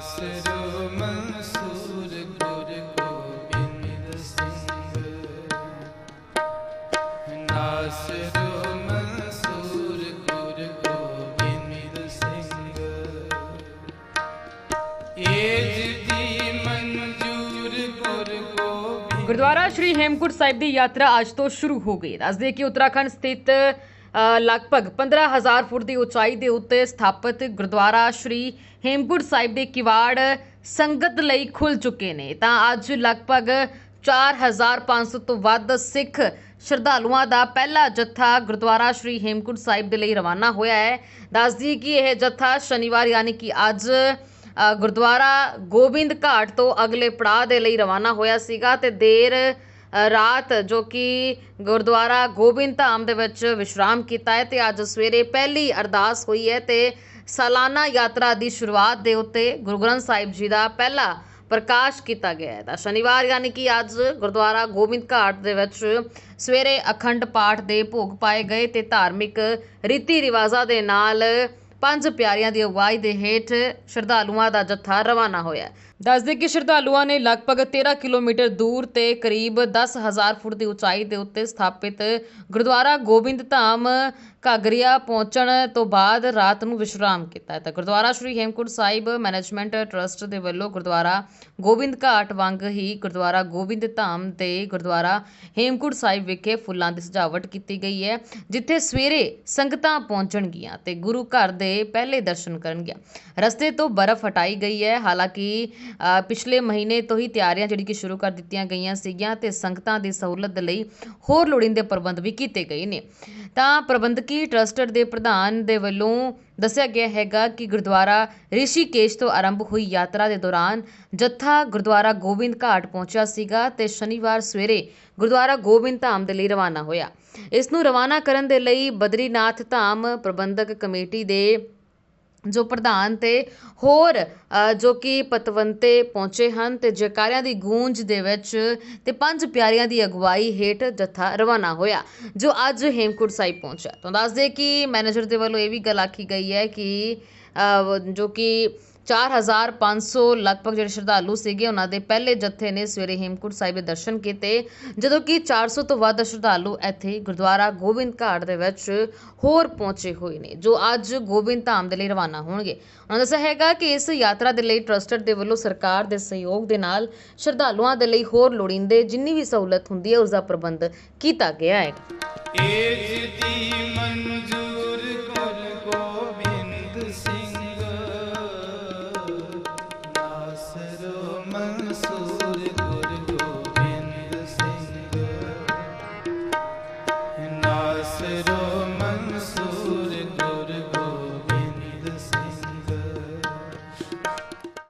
ਨਾਸਰ ਮਨਸੂਰ ਗੁਰ ਗੋਬਿੰਦ ਸਿੰਘ ਨਾਸਰ ਮਨਸੂਰ ਗੁਰ ਗੋਬਿੰਦ ਸਿੰਘ ਏਜ ਦੀ ਮਨਜੂਰ ਗੁਰ ਗੋਬਿੰਦ ਗੁਰਦੁਆਰਾ ਸ਼੍ਰੀ ਹੇਮਕੁੰਟ ਸਾਹਿਬ ਦੀ ਯਾਤਰਾ ਅੱਜ ਤੋਂ ਸ਼ੁਰੂ ਹੋ ਗਈ ਦੱਸਦੇ ਕਿ ਲਗਭਗ 15000 ਫੁੱਟ ਦੀ ਉਚਾਈ ਦੇ ਉੱਤੇ ਸਥਾਪਿਤ ਗੁਰਦੁਆਰਾ ਸ਼੍ਰੀ ਹੇਮਕੁੰਟ ਸਾਹਿਬ ਦੇ ਕਿਵਾੜ ਸੰਗਤ ਲਈ ਖੁੱਲ ਚੁੱਕੇ ਨੇ। ਤਾਂ ਅੱਜ ਲਗਭਗ 4500 ਤੋਂ ਵੱਧ ਸਿੱਖ ਸ਼ਰਧਾਲੂਆਂ ਦਾ ਪਹਿਲਾ ਜੱਥਾ ਗੁਰਦੁਆਰਾ ਸ਼੍ਰੀ ਹੇਮਕੁੰਟ ਸਾਹਿਬ ਦੇ ਲਈ ਰਵਾਨਾ ਹੋਇਆ ਹੈ। ਦੱਸਦੀ ਕਿ ਇਹ ਜੱਥਾ ਸ਼ਨੀਵਾਰ ਯਾਨੀ ਕਿ ਅੱਜ ਗੁਰਦੁਆਰਾ ਗੋਬਿੰਦ ਘਾਟ ਤੋਂ ਅਗਲੇ ਪੜਾਅ ਦੇ ਲਈ ਰਵਾਨਾ ਹੋਇਆ ਸੀਗਾ ਤੇ ਦੇਰ ਰਾਤ ਜੋ ਕਿ ਗੁਰਦੁਆਰਾ ਗੋਬਿੰਦ ਧਾਮ ਦੇ ਵਿੱਚ ਵਿਸ਼ਰਾਮ ਕੀਤਾ ਹੈ ਤੇ ਅੱਜ ਸਵੇਰੇ ਪਹਿਲੀ ਅਰਦਾਸ ਹੋਈ ਹੈ ਤੇ ਸਾਲਾਨਾ ਯਾਤਰਾ ਦੀ ਸ਼ੁਰੂਆਤ ਦੇ ਉੱਤੇ ਗੁਰੂ ਗ੍ਰੰਥ ਸਾਹਿਬ ਜੀ ਦਾ ਪਹਿਲਾ ਪ੍ਰਕਾਸ਼ ਕੀਤਾ ਗਿਆ ਹੈ। ਤਾਂ ਸ਼ਨੀਵਾਰ ਯਾਨੀ ਕਿ ਅੱਜ ਗੁਰਦੁਆਰਾ ਗੋਬਿੰਦ ਘਾਟ ਦੇ ਵਿੱਚ ਸਵੇਰੇ ਅਖੰਡ ਪਾਠ ਦੇ ਭੋਗ ਪਾਏ ਗਏ ਤੇ ਧਾਰਮਿਕ ਰੀਤੀ ਰਿਵਾਜ਼ਾਂ ਦੇ ਨਾਲ ਪੰਜ ਪਿਆਰਿਆਂ ਦੀ ਅਗਵਾਈ ਦੇ ਹੇਠ ਸ਼ਰਧਾਲੂਆਂ ਦਾ ਜੱਥਾ ਰਵਾਨਾ ਹੋਇਆ ਦੱਸਦੇ ਕਿ ਸ਼ਰਧਾਲੂਆਂ ਨੇ ਲਗਭਗ 13 ਕਿਲੋਮੀਟਰ ਦੂਰ ਤੇ ਕਰੀਬ 10000 ਫੁੱਟ ਦੀ ਉਚਾਈ ਦੇ ਉੱਤੇ ਸਥਾਪਿਤ ਗੁਰਦੁਆਰਾ ਗੋਬਿੰਦ ਧਾਮ ਘਾਗਰੀਆ ਪਹੁੰਚਣ ਤੋਂ ਬਾਅਦ ਰਾਤ ਨੂੰ ਵਿਸ਼ਰਾਮ ਕੀਤਾ ਹੈ। ਤਾਂ ਗੁਰਦੁਆਰਾ ਸ਼੍ਰੀ ਹੇਮਕੁੰਟ ਸਾਹਿਬ ਮੈਨੇਜਮੈਂਟ ਟਰਸਟ ਦੇ ਵੱਲੋਂ ਗੁਰਦੁਆਰਾ ਗੋਬਿੰਦ ਘਾਟ ਵਾਂਗ ਹੀ ਗੁਰਦੁਆਰਾ ਗੋਬਿੰਦ ਧਾਮ ਤੇ ਗੁਰਦੁਆਰਾ ਹੇਮਕੁੰਟ ਸਾਹਿਬ ਵਿਖੇ ਫੁੱਲਾਂ ਦੀ ਸਜਾਵਟ ਕੀਤੀ ਗਈ ਹੈ, ਜਿੱਥੇ ਸਵੇਰੇ ਸੰਗਤਾਂ ਪਹੁੰਚਣਗੀਆਂ ਤੇ ਗੁਰੂ ਘਰ ਦੇ ਪਹਿਲੇ ਦਰਸ਼ਨ ਕਰਨਗੀਆਂ। ਰਸਤੇ ਤੋਂ ਬਰਫ਼ ਹਟਾਈ ਗਈ ਹੈ, ਹਾਲਾਂਕਿ ਪਿਛਲੇ ਮਹੀਨੇ ਤੋਂ ਹੀ ਤਿਆਰੀਆਂ ਜਿਹੜੀ ਕਿ ਸ਼ੁਰੂ ਕਰ ਦਿੱਤੀਆਂ ਗਈਆਂ ਸੀਗੀਆਂ ਤੇ ਸੰਗਤਾਂ ਦੀ ਸਹੂਲਤ ਲਈ ਹੋਰ ਲੋੜੀਂਦੇ ਪ੍ਰਬੰਧ ਵੀ ਕੀਤੇ ਗਏ ਨੇ। ਤਾਂ ਪ੍ਰਬੰਧਕੀ ਟਰਸਟਡ ਦੇ ਪ੍ਰਧਾਨ ਦੇ ਵੱਲੋਂ ਦੱਸਿਆ ਗਿਆ ਹੈਗਾ ਕਿ ਗੁਰਦੁਆਰਾ ਰਿਸ਼ੀਕੇਸ਼ ਤੋਂ ਆਰੰਭ ਹੋਈ ਯਾਤਰਾ ਦੇ ਦੌਰਾਨ ਜੱਥਾ ਗੁਰਦੁਆਰਾ ਗੋਬਿੰਦ ਘਾਟ ਪਹੁੰਚਿਆ ਸੀਗਾ ਤੇ ਸ਼ਨੀਵਾਰ ਸਵੇਰੇ ਗੁਰਦੁਆਰਾ ਗੋਬਿੰਦ ਧਾਮ ਦੇ ਲਈ ਰਵਾਨਾ ਹੋਇਆ। ਇਸ ਨੂੰ ਰਵਾਨਾ ਕਰਨ ਦੇ ਲਈ ਬਦਰੀਨਾਥ ਧਾਮ ਪ੍ਰਬੰਧਕ ਕਮੇਟੀ ਦੇ ਜੋ ਪ੍ਰਧਾਨ ਅਤੇ ਹੋਰ ਜੋ ਕਿ ਪਤਵੰਤੇ ਪਹੁੰਚੇ ਹਨ ਅਤੇ ਜੈਕਾਰਿਆਂ ਦੀ ਗੂੰਜ ਦੇ ਵਿੱਚ ਅਤੇ ਪੰਜ ਪਿਆਰਿਆਂ ਦੀ ਅਗਵਾਈ ਹੇਠ ਜੱਥਾ ਰਵਾਨਾ ਹੋਇਆ, ਜੋ ਅੱਜ ਹੇਮਕੁੰਟ ਸਾਹਿਬ ਪਹੁੰਚਿਆ। ਤਾਂ ਦੱਸਦੇ ਕਿ ਮੈਨੇਜਰ ਦੇ ਵੱਲੋਂ ਇਹ ਵੀ ਗੱਲ ਆਖੀ ਗਈ ਹੈ ਕਿ ਜੋ ਕਿ 4500 ਲਗਭਗ ਜਿਹੜੇ ਸ਼ਰਧਾਲੂ ਸੀਗੇ, ਉਹਨਾਂ ਦੇ ਪਹਿਲੇ ਜੱਥੇ ਨੇ ਸਵੇਰੇ ਹੇਮਕੁੰਟ ਸਾਹਿਬ ਦੇ ਦਰਸ਼ਨ ਕੀਤੇ, ਜਦੋਂ ਕਿ 400 ਤੋਂ ਵੱਧ ਸ਼ਰਧਾਲੂ ਇੱਥੇ ਗੁਰਦੁਆਰਾ ਗੋਬਿੰਦ ਘਾਟ ਦੇ ਵਿੱਚ ਹੋਰ ਪਹੁੰਚੇ ਹੋਏ ਨੇ, ਜੋ ਅੱਜ ਗੋਬਿੰਦ ਧਾਮ ਦੇ ਲਈ ਰਵਾਨਾ ਹੋਣਗੇ। ਉਹਨਾਂ ਦੱਸਿਆ ਹੈਗਾ ਕਿ ਇਸ ਯਾਤਰਾ ਦੇ ਲਈ ਟਰਸਟਡ ਦੇ ਵੱਲੋਂ ਸਰਕਾਰ ਦੇ ਸਹਿਯੋਗ ਦੇ ਨਾਲ ਸ਼ਰਧਾਲੂਆਂ ਦੇ ਲਈ ਹੋਰ ਲੋੜੀਂਦੇ ਜਿੰਨੀ ਵੀ ਸਹੂਲਤ ਹੁੰਦੀ ਹੈ ਉਸ ਦਾ ਪ੍ਰਬੰਧ ਕੀਤਾ ਗਿਆ ਹੈ। ਏਜ ਦੀ